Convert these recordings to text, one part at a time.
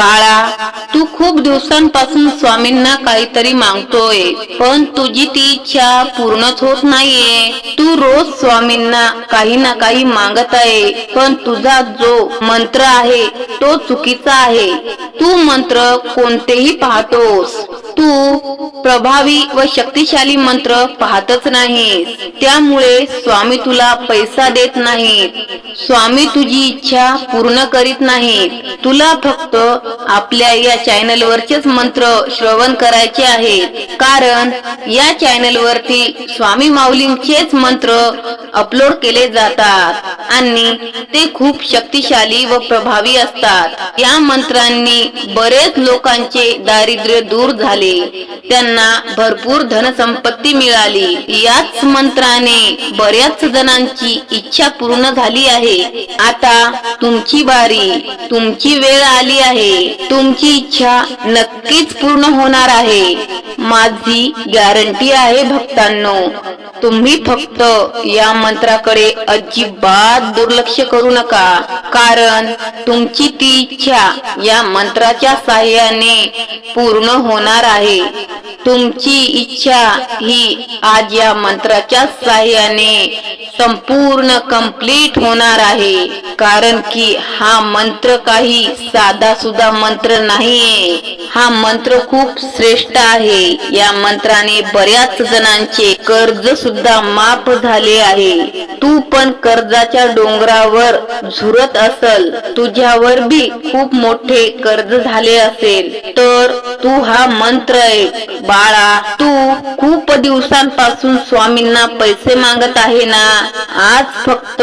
बाळा तू खूप दिवसांपासून स्वामींना काहीतरी मागतोय पण तुझी ती इच्छा पूर्णच होत नाहीये. तू रोज स्वामींना काही ना काही मागत आहे पण तुझा जो मंत्र आहे तो चुकीचा आहे. तू मंत्र कोणतेही पाहतोस. तू प्रभावी व शक्तिशाली मंत्र पाहतच नाही त्यामुळे स्वामी तुला पैसा देत नाहीत. स्वामी तुझी इच्छा पूर्ण करीत नाहीत. तुला फक्त आपल्या या चॅनल वरचेच मंत्र श्रवण करायचे आहेत. कारण या चॅनल वरती स्वामी माऊलींचेच मंत्र अपलोड केले जातात आणि ते खूप शक्तिशाली व प्रभावी असतात. या मंत्रांनी बरेच लोकांचे दारिद्र्य दूर झाले. त्यांना भरपूर धनसंपत्ती मिळाली. याच मंत्राने बऱ्याच जणांची इच्छा पूर्ण झाली आहे. आता तुमची बारी तुमची वेळ आली आहे. तुमची इच्छा नक्कीच पूर्ण होणार आहे. माझी गॅरंटी आहे भक्तांनो. तुम्ही फक्त या मंत्राकडे अजिबात दुर्लक्ष करू नका. कारण तुमची ती इच्छा या मंत्राच्या साह्याने पूर्ण होणार आहे. तुमची इच्छा ही आज या मंत्राच्या साह्याने संपूर्ण कंप्लीट होणार आहे. कारण की हा मंत्र काही साधा सुद्धा मंत्र नाहीये. हा मंत्र खूप श्रेष्ठ आहे. या मंत्राने बऱ्याच जणांचे कर्ज सुद्धा माफ झाले आहे. तू पण कर्जाच्या डोंगरावर झुरत असल तुझ्यावर बी खूप मोठे कर्ज झाले असेल. तर तू हा मंत्र आहे बाळा तू खूप दिवसांपासून स्वामींना पैसे मागत आहे ना? आज फक्त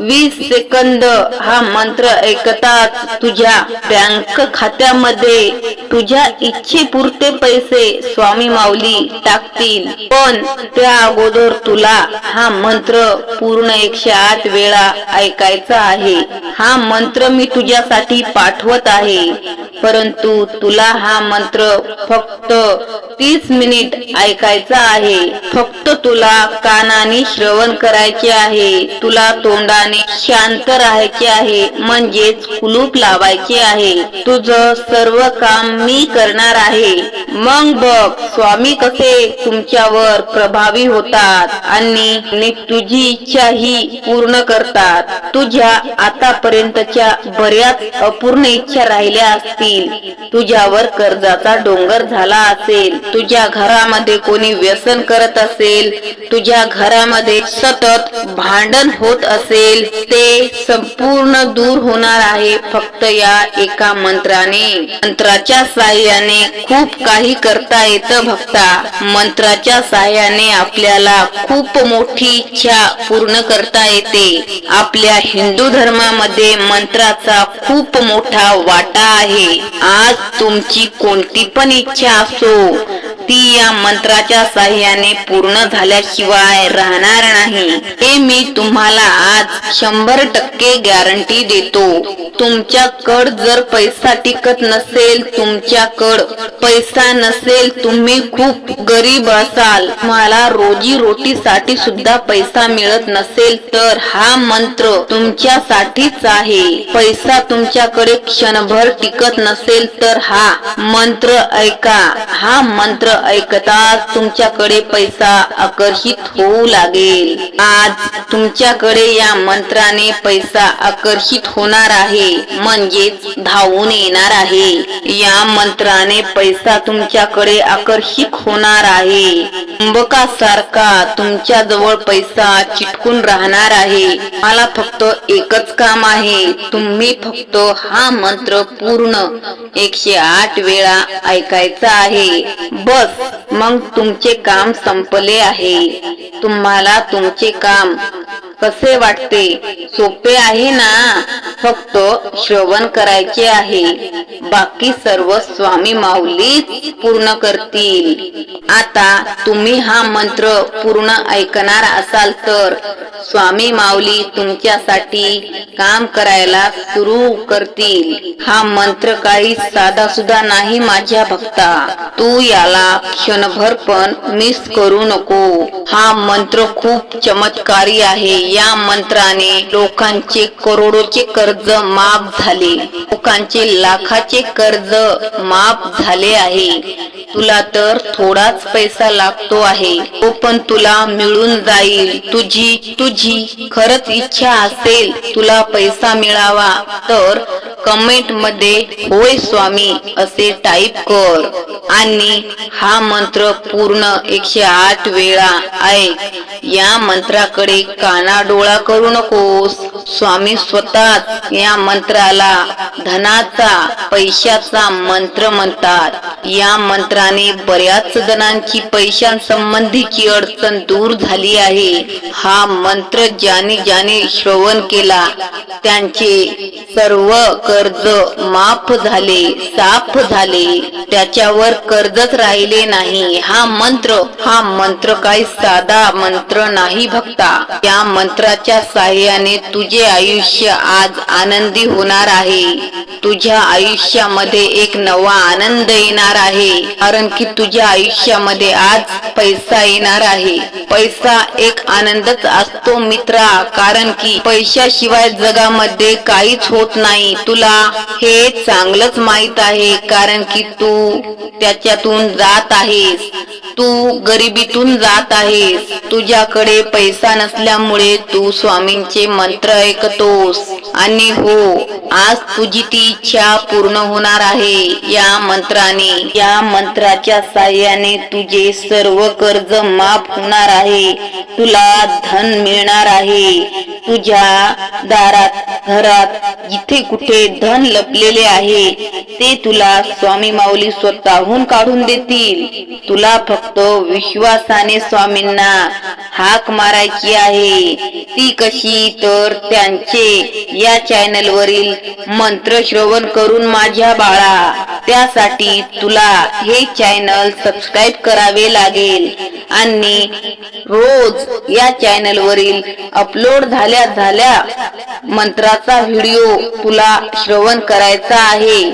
वीस सेकंद हा मंत्र ऐकताच तुझ्या बँक खात्यामध्ये तुझ्या इच्छेपुरते पैसे स्वामी माऊली टाकतील. पण त्या अगोदर तुला हा मंत्र पूर्ण एकशे आठ वेळा ऐकायचा आहे. हा मंत्र मी तुझ्यासाठी पाठवत आहे. परंतु तुला हा मंत्र फक्त तीस मिनिट ऐकायचा आहे. फक्त तुला कानाने श्रवण करायचे आहे. तुला तोंडाने शांत राहायचे आहे. म्हणजेच कुलूप लावायचे आहे. तुझं सर्व काम मी करणार आहे. मग बघ स्वामी कसे तुमच्यावर प्रभावी होतात आणि आणि तुझी इच्छा ही पूर्ण करतात. तुझ्या आतापर्यंतच्या बऱ्याच अपूर्ण इच्छा राहिल्या असतील. तुझ्यावर कर्जाचा डोंगर झाला असेल. तुझ्या घरामध्ये कोणी व्यसन करत असेल तुझ्या घरामध्ये सतत भांडण होत असेल ते संपूर्ण दूर होणार आहे फक्त या एका मंत्राने. मंत्राच्या साह्याने खूप काही करता येतं भक्ता. मंत्राच्या साह्याने आपल्याला खूप मोठी इच्छा पूर्ण करता येते. आपल्या हिंदू धर्मामध्ये मंत्राचा खूप मोठा वाटा आहे. आज तुमची कोणती पण इच्छा असो ती या मंत्राच्या साह्याने पूर्ण झाल्याशिवाय राहणार नाही. हे मी तुम्हाला आज शंभर टक्के गॅरंटी देतो. तुमच्याकड जर पैसा टिकत नसेल तुमच्याकड पैसा नसेल तुम्ही खूप गरीब असाल. मला रोजी रोटीसाठी सुद्धा पैसा मिळत नसेल तर हा मंत्र तुमच्यासाठीच आहे. पैसा तुमच्याकडे क्षणभर टिकत नसेल तर हा मंत्र ऐका. हा मंत्र ऐकताच तुमच्याकडे पैसा आकर्षित होऊ लागेल. आज तुमच्याकडे या मंत्राने पैसा आकर्षित होणार आहे म्हणजेच धावून येणार आहे. या मंत्राने पैसा तुमच्याकडे आकर्षित होणार आहे. चुंबकासारखा तुमच्या जवळ पैसा चिटकून राहणार आहे. मला फक्त एकच काम आहे तुम्ही फक्त हा मंत्र पूर्ण एकशे आठ वेळा ऐकायचा आहे. बस मग तुमचे काम संपले आहे. तुम्हाला तुमचे काम कसे वाटते? सोपे आहे ना? फक्त श्रवण करायचे आहे. बाकी सर्व स्वामी माऊली पूर्ण करतील. आता तुम्ही हा मंत्र पूर्ण ऐकणार असाल तर स्वामी माऊली तुमच्यासाठी काम करायला सुरू करतील. हा मंत्र काही साधा सुद्धा नाही माझ्या भक्ता. तू याला क्षणभर पण मिस करू नको. हा मंत्र खूप चमत्कारी आहे. या मंत्राने लोकांचे करोडोचे कर्ज माफ झाले. लोकांचे लाखाचे कर्ज माफ झाले आहे. तुला तर थोडाच पैसा लागतो आहे. तो पण तुला मिळून जाईल. तुझी तुझी खरंच इच्छा असेल. तुला पैसा मिळावा. तर कमेंटमध्ये होय स्वामी असे टाईप कर. आणि हा मंत्र पूर्ण एकशे आठ वेळा ऐक या मंत्राकडे काना डोळा करू नकोस. स्वामी स्वतः या मंत्राला धनाचा पैशाचा मंत्र म्हणतात. या मंत्राने बऱ्याच जणांची पैशांसंबंधीची अडचण दूर झाली आहे हा मंत्र ज्याने ज्याने श्रवण केला त्यांचे सर्व कर्ज माफ झाले साफ झाले त्याच्यावर कर्जच राहिले नाही. हा मंत्र हा मंत्र काही साधा मंत्र नाही भक्ता. या मंत्राच्या साह्याने तुझे आयुष्य आज आनंदी होणार आहे. तुझ्या आयुष्यामध्ये एक नवा आनंद येणार आहे. कारण की तुझ्या आयुष्यामध्ये आज पैसा येणार आहे. पैसा एक आनंदच असतो मित्रा. कारण की पैशाशिवाय जगामध्ये काहीच होत नाही. तुला हे चांगलंच माहीत आहे कारण की तू त्याच्यातून जात आहेस. तू गरिबीतून जात आहेस. तुझ्याकडे पैसा नसल्यामुळे तू स्वामींचे मंत्र ऐकतोस. आणि हो आज तुझी ती इच्छा पूर्ण होणार आहे या मंत्राने. या मंत्राच्या साह्याने तुझे सर्व कर्ज माफ होणार आहे. तुला धन मिळणार आहे. तुझ्या दारात घरात जिथे कुठे धन लपलेले आहे. ते तुला स्वामी माऊली स्वतःहून काढून देतील. तुला फक्त विश्वासाने स्वामींना हाक मारायची आहे. ती कशी? तर त्यांचे या चॅनल वरील मंत्र श्रवण करून माझ्या बाळा. त्यासाठी तुला हे चॅनल सबस्क्राईब करावे लागेल. आणि रोज या चॅनल वरील अपलोड झाल्या झाल्या मंत्राचा व्हिडिओ तुला श्रवण करायचा आहे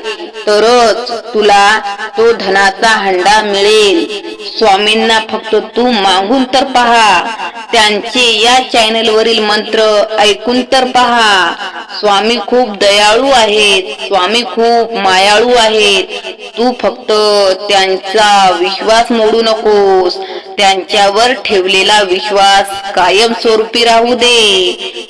तरच तुला तो धनाचा हंडा मिळेल. स्वामींना फक्त तू मागून तर पहा. त्यांचे या चॅनल वरील मंत्र ऐकून तर पहा. स्वामी खूप दयाळू आहेत. स्वामी खूप मायाळू आहेत. तू फक्त त्यांचा विश्वास मोडू नकोस. त्यांच्यावर ठेवलेला विश्वास कायम स्वरूपी राहू दे.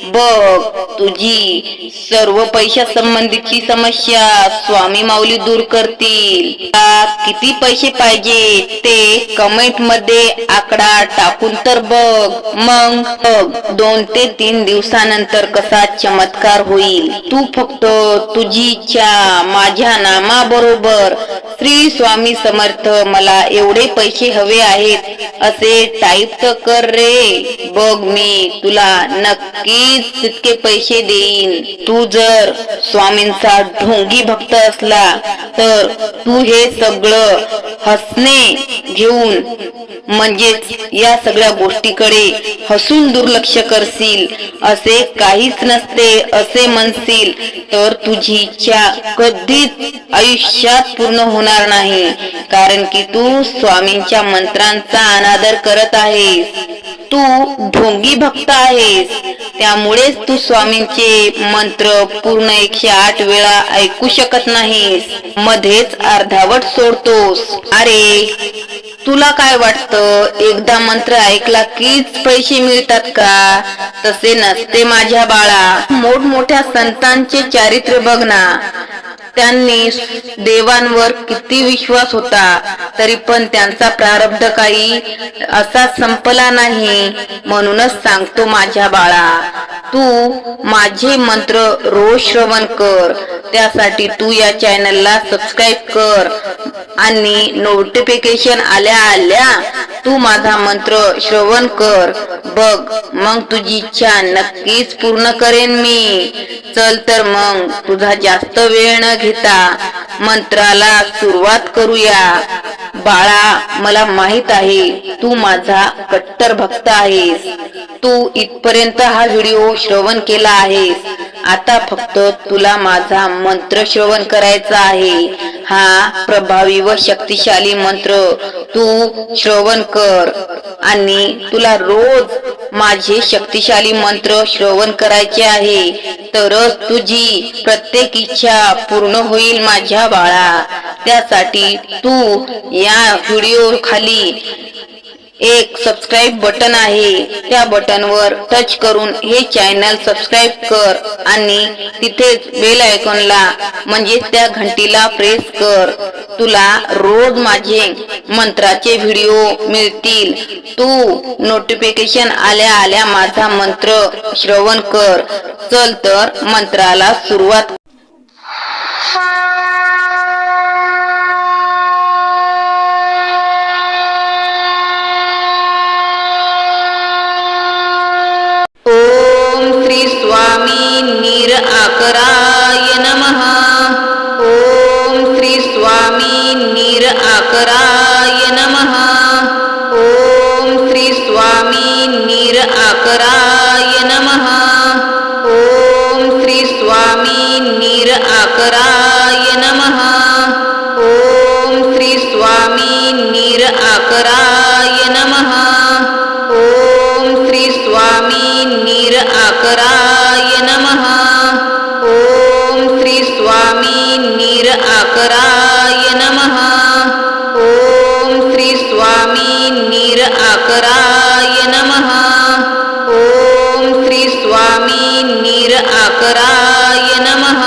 बघ तुझी सर्व पैशा संबंधीची समस्या स्वामी माऊली दूर करतील. किती पैसे पाहिजे ते कमेंटमध्ये आकडा टाकून तर बघ. मग बघ दोन ते तीन दिवसानंतर कसा चमत्कार होईल. तू फक्त तुझी इच्छा माझ्या नामाबरोबर. श्री स्वामी समर्थ मला एवढे पैसे हवे आहेत असे टाईप तर कर रे. बघ मी तुला नक्कीच तितके पैसे देईन. तू जर स्वामी स्वामींचा ढोंगी भक्त असला तर तू हे सगळं हसणे घेऊन म्हणजेच या सगळ्या गोष्टीकडे हसून दुर्लक्ष करशील असे काहीच नसते असे म्हणशील तर तुझी इच्छा कधीच आयुष्यात पूर्ण होणार नाही कारण की तू स्वामींच्या मंत्रांचा अनादर करत आहेस. तू ढोंगी भक्त आहेस. त्यामुळेच तू स्वामींचे मंत्र पूर्ण एकशे आठ वेळा ऐकू शकत नाहीस. मध्येच अर्धावट सोडतोस. अरे तुला काय वाटतं? एकदा मंत्र ऐकला कीच पैसे मिळतात का? तसे नसते माझ्या बाळा. मोठमोठ्या संतांचे चारित्र्य बघ ना. त्यांनी देवांवर किती विश्वास होता तरी पण त्यांचा प्रारब्ध काही असा संपला नाही. म्हणूनच सांगतो माझ्या बाळा तू माझे मंत्र रोज श्रवण कर. त्यासाठी तू या चॅनलला सबस्क्राईब कर. आणि नोटिफिकेशन आल्या आल्या तू माझा मंत्र श्रवण कर. बघ मग तुझी इच्छा नक्कीच पूर्ण करेन मी. चल तर मग तुझा जास्त वेळ न घेता मंत्राला सुरुवात करूया. बाळा मला माहीत आहे तू माझा कट्टर भक्त आहेस. तू इथपर्यंत हा व्हिडिओ श्रवण केला आहेस. आता फक्त तुला माझा मंत्र श्रवण करायचा आहे. हा प्रभावी व शक्तिशाली मंत्र तू श्रवण कर. आणि तुला रोज माझे शक्तिशाली मंत्र श्रवण करायचे आहे. तरच तुझी प्रत्येक इच्छा पूर्ण होईल माझ्या बाळा. त्यासाठी तू या व्हिडिओ खाली एक सबस्क्राईब बटन आहे. त्या बटनवर टच करून हे चॅनल सबस्क्राईब कर आणि तिथेच बेल आयकॉनला म्हणजे त्या घंटीला प्रेस कर. तुला रोज माझे मंत्राचे व्हिडिओ मिळतील. तू नोटिफिकेशन आल्या आल्या माझा मंत्र श्रवण कर. चल तर मंत्राला सुरुवात ओम श्री स्वामी नीर आकराय नमः। ओम श्री स्वामी नीर आकराय नमः। ओम श्री स्वामी नीर आकराय नमः। ओम श्री स्वामी नीर आकराय नमः। ओम श्री स्वामी नीर आकराय नमः। ओम श्री स्वामी नीर आकराय आकराय नमः। ओम श्री स्वामी निर आकराय नमः। ओम श्री स्वामी निर आकराय नमः।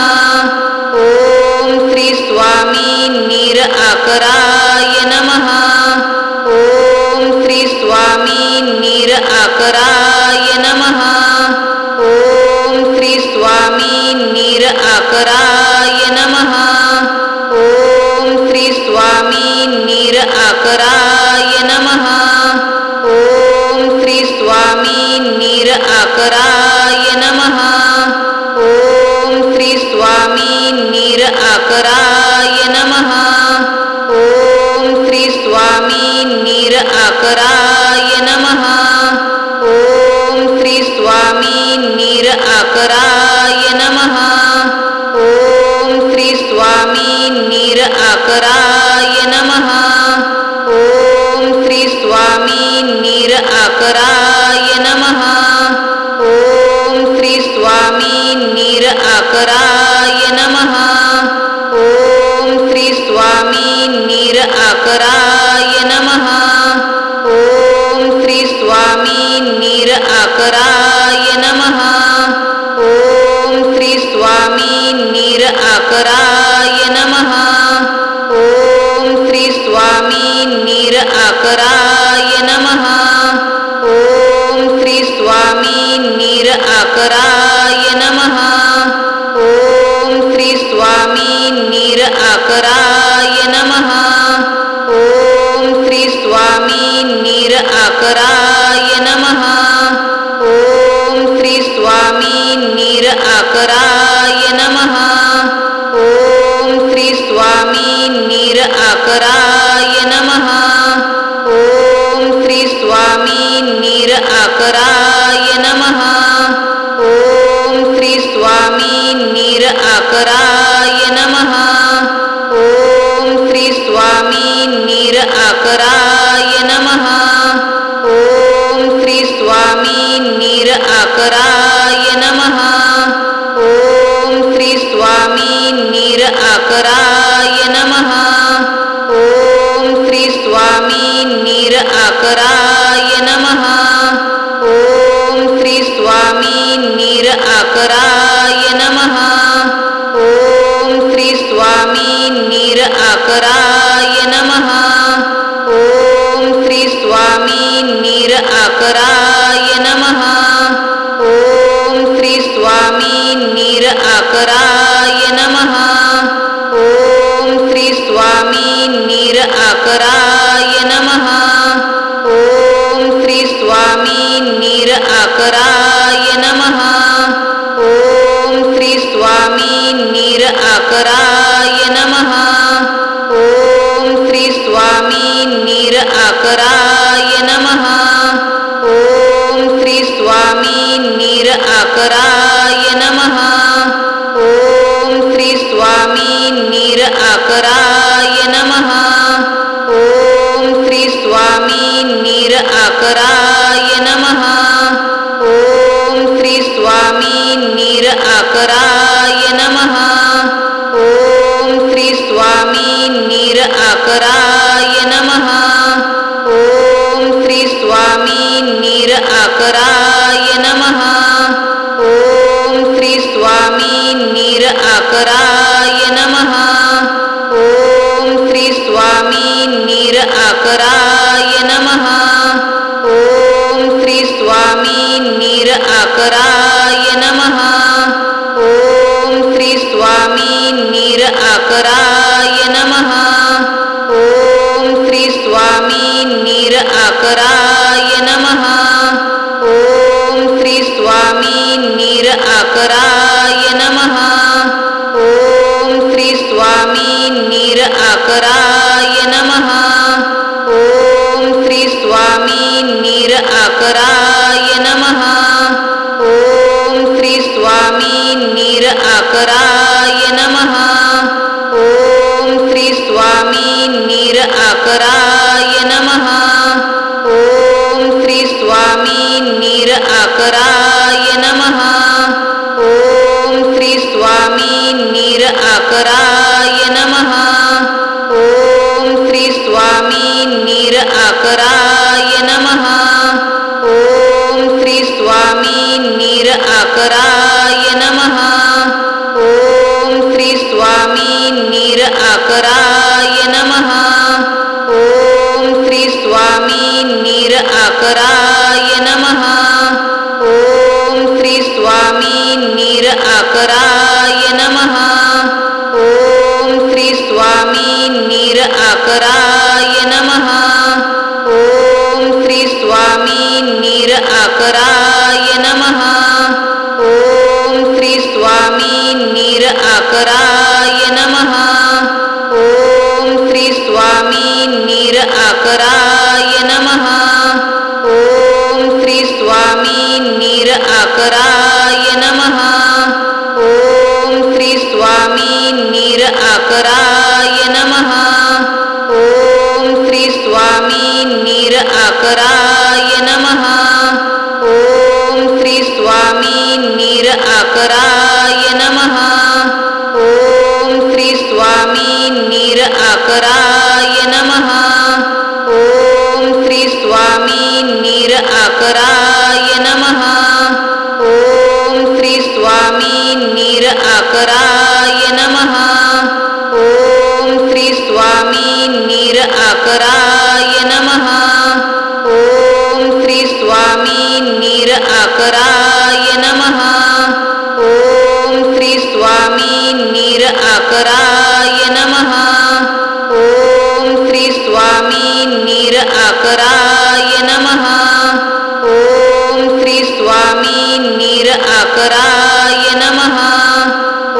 ओम श्री स्वामी निर आकराय नमः। ओम श्री स्वामी निर आकराय आकराय नमः। ओम श्री स्वामी निर आकराय नमः। ओम श्री स्वामी निर आकराय नमः। ओम श्री स्वामी निर आकराय नमः। ओम श्री स्वामी निर आकराय नमः। ओम श्री स्वामी निर आकराय आकराय नमः। ओम श्री स्वामी निर आकराय आकराय नमः। ओम श्री स्वामी नीर आकराय नमः। ओम श्री स्वामी नीर आकराय नमः। ओम श्री स्वामी नीर आकराय नमः। ओम श्री स्वामी नीर आकराय नमः। ओम श्री स्वामी नीर आकराय आकराय नमः। ओम श्री स्वामी नीर आकराय नमः। ओम श्री स्वामी नीर आकराय नमः। ओम श्री स्वामी नीर आकराय नमः। ओम श्री स्वामी नीर आकराय नमः। ओम श्री स्वामी नीर आकराय आकराय नमः। ॐ श्री स्वामी निर आकराय नमः। ॐ श्री स्वामी निर आकराय नमः। ॐ श्री स्वामी निर आकराय नमः। ॐ श्री स्वामी निर आकराय नमः। ॐ श्री स्वामी निर आकराय आकरा आकराय नमः। ओम श्री स्वामी नीर आकराय नमः। ओम श्री स्वामी नीर आकराय नमः। ओम श्री स्वामी नीर आकराय नमः। ओम श्री स्वामी नीर आकराय नमः। ओम श्री स्वामी नीर आकराय आकराय नमः। ओम श्री स्वामी निर आकराय नमः। ओम श्री स्वामी निर आकराय नमः। ओम श्री स्वामी निर आकराय नमः। ओम श्री स्वामी निर आकराय स्वामी आकराय नमः. ओम श्री स्वामी नीर आकराय आकराय नमः। ओम श्री स्वामी नीर आकराय नमः। ओम श्री स्वामी नीर आकराय नमः। ओम श्री स्वामी नीर आकराय नमः।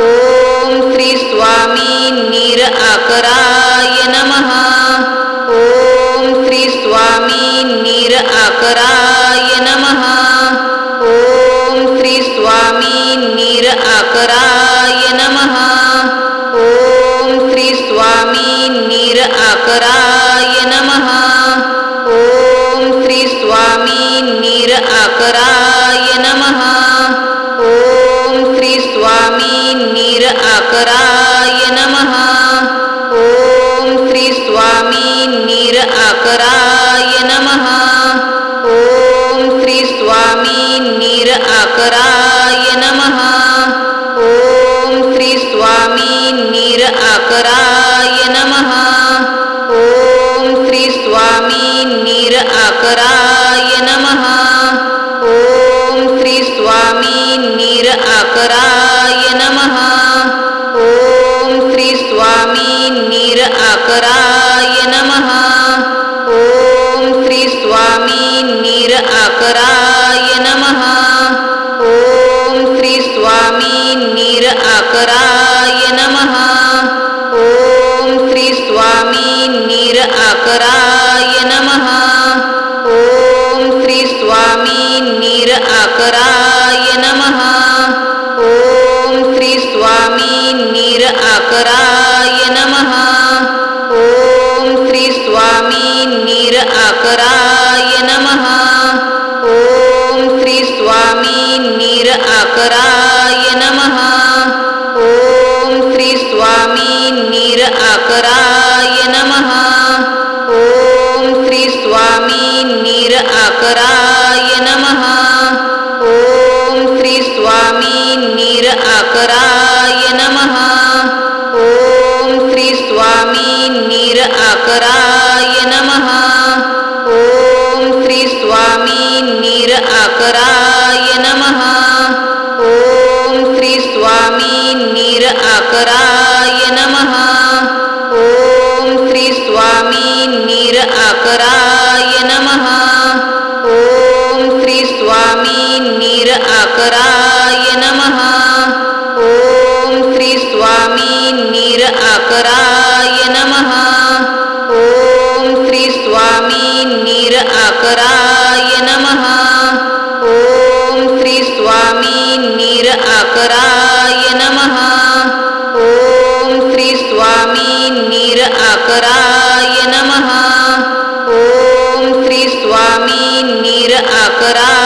ओम श्री स्वामी नीर आकराय नमः। ओम श्री स्वामी नीर आकराय आकराय नमः। ओम श्री स्वामी निर आकराय नमः। ओम श्री स्वामी निर आकराय नमः। ओम श्री स्वामी निर आकराय नमः। ओम श्री स्वामी निर आकराय नमः। ओम श्री स्वामी निर आकराय आकराय नमः। ओम श्री स्वामी नीर आकराय नमः। ओम श्री स्वामी नीर आकराय नमः। ओम श्री स्वामी नीर आकराय नमः। ओम श्री स्वामी नीर आकराय आकराय नमः। ॐ श्री स्वामी निर आकराय नमः। ॐ श्री स्वामी निर आकराय नमः। ॐ श्री स्वामी निर आकराय नमः। ॐ श्री स्वामी निर आकराय नमः। ॐ श्री स्वामी निर आकराय आकराय नमः। ओम श्री स्वामी निर आकराय नमः। ओम श्री स्वामी निर आकराय नमः। ओम श्री स्वामी निर आकराय नमः। ओम श्री स्वामी निर आकराय नमः। ओम श्री स्वामी निर आकराय स्वामी निरआकराय नमः। ॐ श्री स्वामी निरआकराय नमः। ॐ श्री स्वामी निरआकराय नमः। ॐ श्री स्वामी निरआकराय नमः। ॐ श्री स्वामी निरआकराय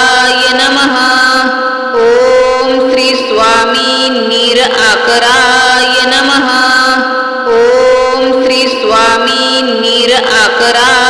आकरा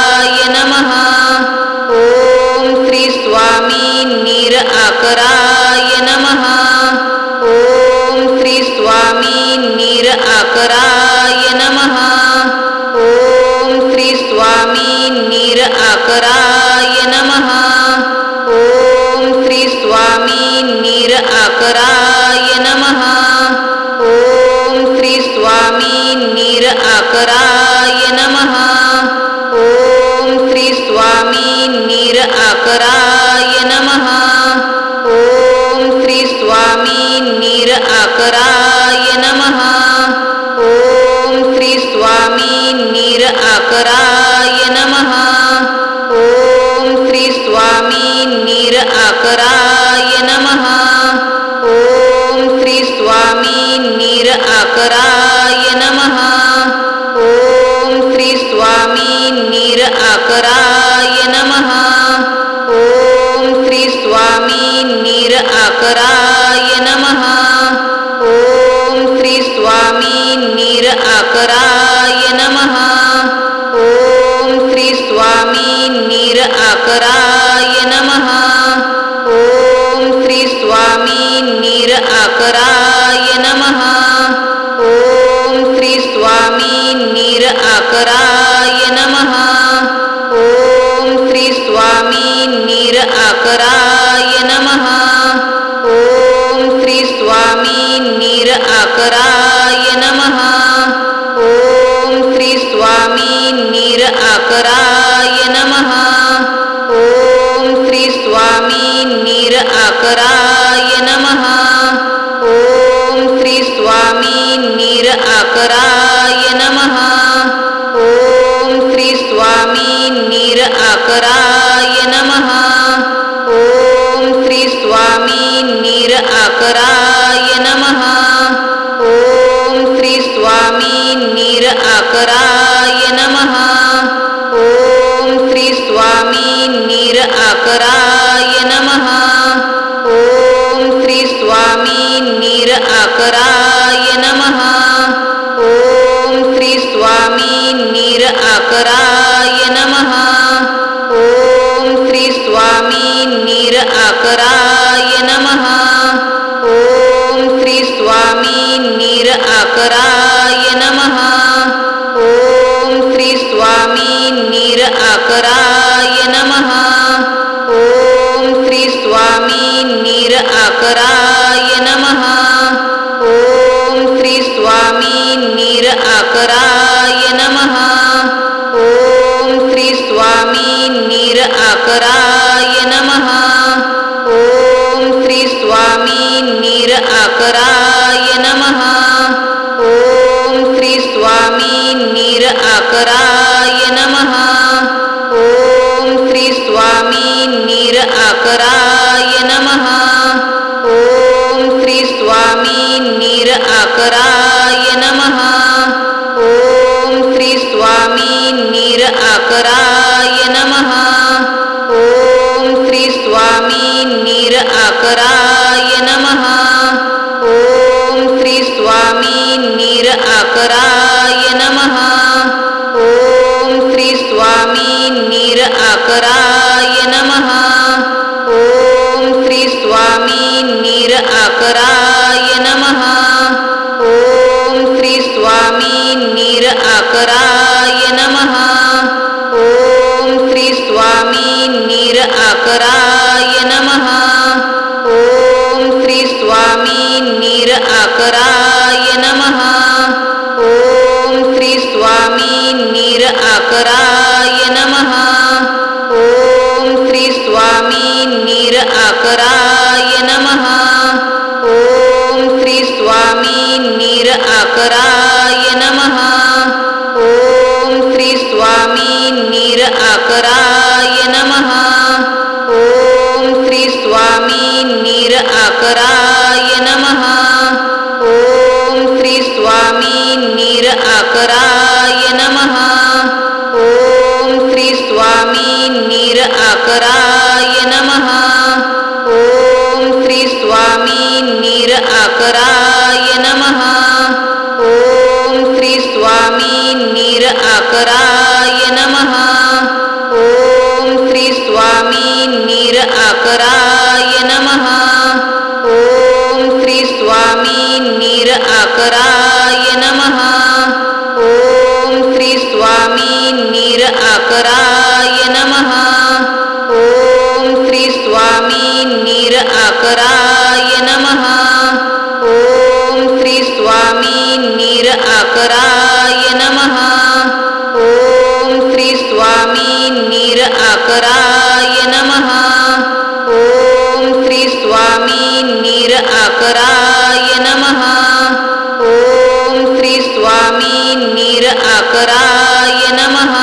आकराय नमः। ओम श्री स्वामी नीर आकराय नमः। ओम श्री स्वामी नीर आकराय नमः। ओम श्री स्वामी नीर आकराय नमः। ओम श्री स्वामी नीर आकराय स्वामीनिराय नमः। ॐ श्री स्वामी निराकराय नमः। ॐ श्री स्वामी निराकराय नमः। ॐ श्री स्वामी निराकराय नमः। ॐ श्री स्वामी निराकराय नमः। ॐ श्री स्वामी निराकराय आकराय नमः। ओम श्री स्वामी निर आकराय नमः। ओम श्री स्वामी निर आकराय नमः। ओम श्री स्वामी निर आकराय आकराय नमः। ॐ श्री स्वामी निर आकराय नमः। ॐ श्री स्वामी निर आकराय नमः। ॐ श्री स्वामी निर आकराय नमः। ॐ श्री स्वामी निर आकराय नमः। ॐ श्री स्वामी निर आकराय आकराय नमः। ओम श्री स्वामी निर आकराय नमः। ओम श्री स्वामी निर आकराय नमः। ओम श्री स्वामी निर आकराय नमः। ओम श्री स्वामी निर आकराय नमः। ओम श्री स्वामी निर आकराय आकराय नमः। ओम श्री स्वामी निर आकराय नमः। ओम श्री स्वामी निर आकराय नमः। ओम श्री स्वामी निर आकराय नमः। ओम श्री स्वामी निर आकराय नमः। ओम श्री स्वामी निर आकराय आकराय नमः। ओम श्री स्वामी नीर आकराय नमः। ओम श्री स्वामी नीर आकराय नमः। ओम श्री स्वामी नीर आकराय नमः।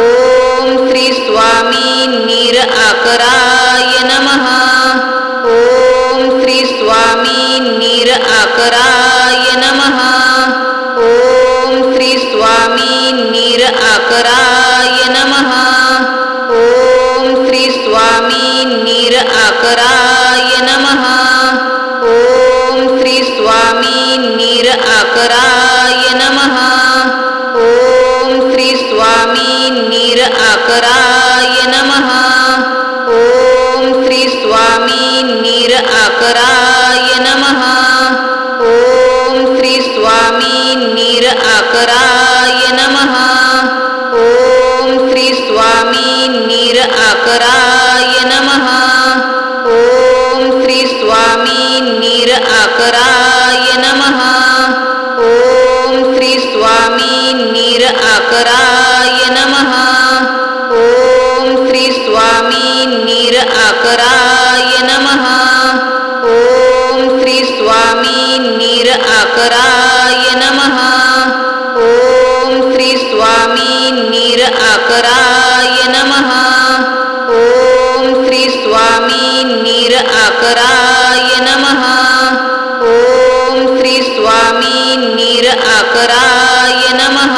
ओम श्री स्वामी नीर आकराय आकराय नमः। ओम श्री स्वामी निर आकराय नमः। ओम श्री स्वामी निर आकराय नमः। ओम श्री स्वामी निर आकराय नमः। ओम श्री स्वामी निर आकराय आकराय नमः। ओम श्री स्वामी नीर आकराय नमः। ओम श्री स्वामी नीर आकराय नमः।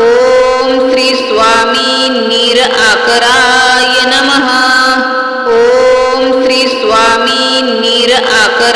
ओम श्री स्वामी नीर आकराय नमः। ओम श्री स्वामी नीर आकराय